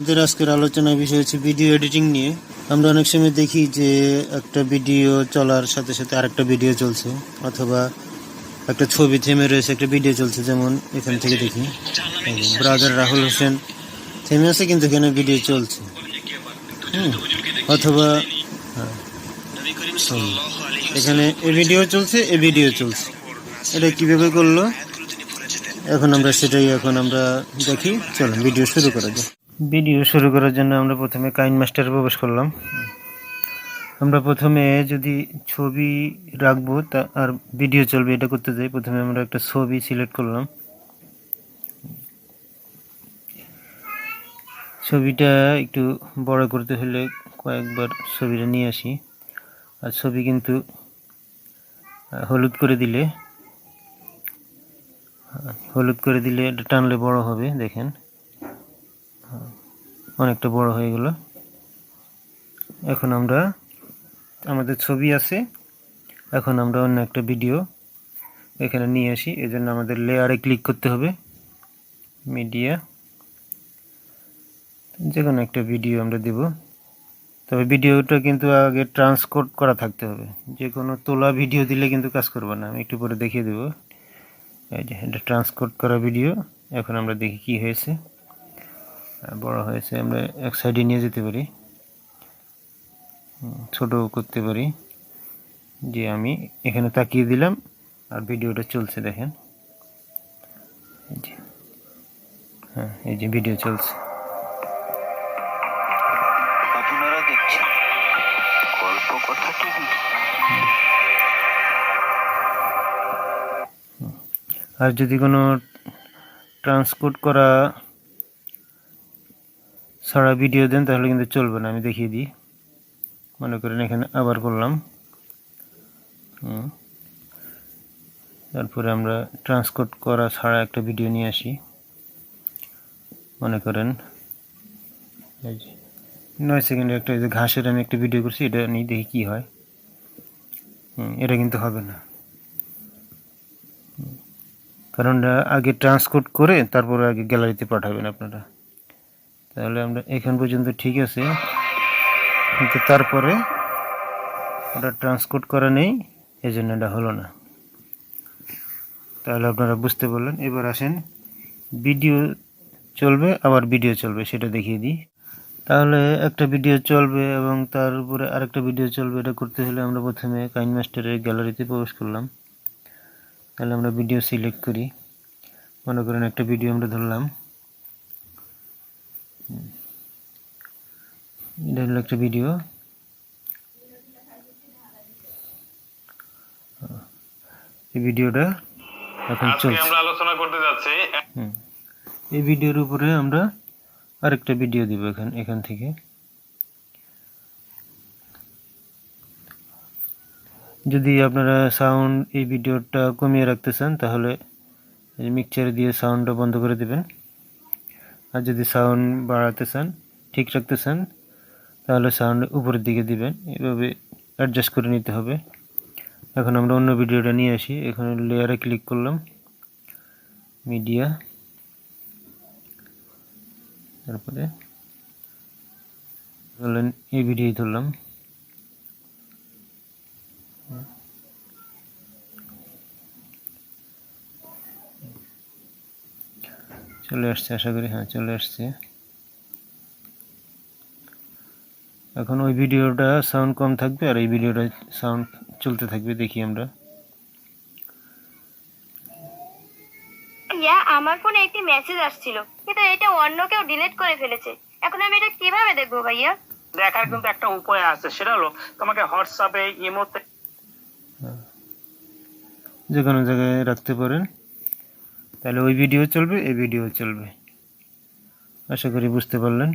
আমাদের আজকের আলোচনার বিষয় হচ্ছে ভিডিও এডিটিং নিয়ে। আমরা অনেক সময় দেখি যে একটা ভিডিও চলার সাথে সাথে আরেকটা ভিডিও চলছে অথবা একটা ছবি থেমে রয়েছে একটা ভিডিও চলছে যেমন এখান থেকে দেখি। ব্রাদার রাহুল হোসেন থেমে আছে কিন্তু এখানে ভিডিও চলছে। হুম অথবা হ্যাঁ, এখানে এ ভিডিও চলছে এ ভিডিও চলছে। এটা কীভাবে করল? এখন আমরা সেটাই এখন আমরা দেখি। চলুন ভিডিও শুরু করা যাক। ভিডিও শুরু করার জন্য আমরা প্রথমে কাইন মাস্টারে প্রবেশ করলাম। আমরা প্রথমে যদি ছবি রাখব তা আর ভিডিও চলবে, এটা করতে যাই। প্রথমে আমরা একটা ছবি সিলেক্ট করলাম। ছবিটা একটু বড় করতে হলে কয়েকবার ছবিটা নিয়ে আসি। আর ছবি কিন্তু হলুদ করে দিলে, হলুদ করে দিলে এটা টানলে বড় হবে, দেখেন। অনেকটা বড় হয়ে গেল। এখন আমরা, আমাদের ছবি আছে। এখন আমরা অন্য একটা ভিডিও এখানে নিয়ে আসি। এজন্য আমাদের লেয়ারে ক্লিক করতে হবে। মিডিয়া যে কোনো একটা ভিডিও আমরা দেব। তবে ভিডিওটা কিন্তু আগে ট্রান্সকোড করা থাকতে হবে। যে কোনো তোলা ভিডিও দিলে কিন্তু কাজ করবে না। আমি একটু পরে দেখিয়ে দেবো। এটা ট্রান্সকোড করা ভিডিও এখন আমরা দেখি কি হয়েছে। বড় হয়েছে আমরা এক সাইডে নিয়ে যেতে পারি। ছোট করতে পারি। যে আমি এখানে তাকিয়ে দিলাম আর ভিডিওটা চলছে দেখেন। হ্যাঁ এই যে ভিডিও চলছে। আপনারা দেখছেন গল্প কথা টিভি। আর যদি কোনো ট্রান্সকোড করা ছাড়া ভিডিও দেন, তাহলে কিন্তু চলবে না, আমি দেখিয়ে দিই। মনে করেন এখানে আবার করলাম। তারপরে আমরা ট্রান্সকোড করা ছাড়া একটা ভিডিও নিয়ে আসি। মনে করেন নয় সেকেন্ডের একটা যে ঘাসের আমি একটা ভিডিও করছি, এটা নিয়ে দেখি কী হয়। এটা কিন্তু হবে না। কারণ আগে ট্রান্সকোড করে, তারপরে আগে গ্যালারিতে পাঠাবেন আপনারা। তাহলে আমরা এখান পর্যন্ত ঠিক আছে। কিন্তু তারপরে ওটা ট্রান্সকোড করা নেই এই জন্য এটা হলো না। তাহলে আপনারা বুঝতে পারলেন। এবার আসেন ভিডিও চলবে, আবার ভিডিও চলবে, সেটা দেখিয়ে দিই। তাহলে একটা ভিডিও চলবে এবং তার উপরে আরেকটা ভিডিও চলবে, এটা করতে হলে আমরা প্রথমে কাইন মাস্টারের গ্যালারিতে প্রবেশ করলাম। তাহলে আমরা ভিডিও সিলেক্ট করি। মনে করেন একটা ভিডিও আমরা ধরলাম। এটা হলো একটা ভিডিও এই ভিডিওটা এখন চলছে। আমরা আলোচনা করতে যাচ্ছি। এই ভিডিওর উপরে আমরা আরেকটা ভিডিও দিব এখান এখান থেকে। যদি আপনারা সাউন্ড এই ভিডিওটা কমিয়ে রাখতে চান তাহলে মিক্সচার দিয়ে সাউন্ডটা বন্ধ করে দিবেন। আর যদি সাউন্ড বাড়াতে চান ঠিক রাখতে চান তাহলে সাউন্ড উপরের দিকে দিবেন, এভাবে অ্যাডজাস্ট করে নিতে হবে। এখন আমরা অন্য ভিডিওটা নিয়ে আসি, এখানে লেয়ারে ক্লিক করলাম মিডিয়া তারপরে ধরলেন, এই ভিডিও ধরলাম। চলে আসছে, আশা করি হ্যাঁ চলে আসছে। এখন ওই ভিডিওটা সাউন্ড কম থাকবে আর এই ভিডিওটা সাউন্ড চলতে থাকবে দেখি আমরা। ইয়া আমার ফোনে একটি মেসেজ আসছিল কিন্তু এটা অন্য কেউ ডিলিট করে ফেলেছে। এখন আমি এটা কীভাবে দেখব ভাইয়া? দেখার কিন্তু একটা উপায় আছে সেটা হলো তোমাকে হোয়াটসঅ্যাপে ইমোতে যে কোনো জায়গায় রাখতে পারেন। তাহলে ওই ভিডিও চলবে এই ভিডিও চলবে। আশা করি বুঝতে পারলেন।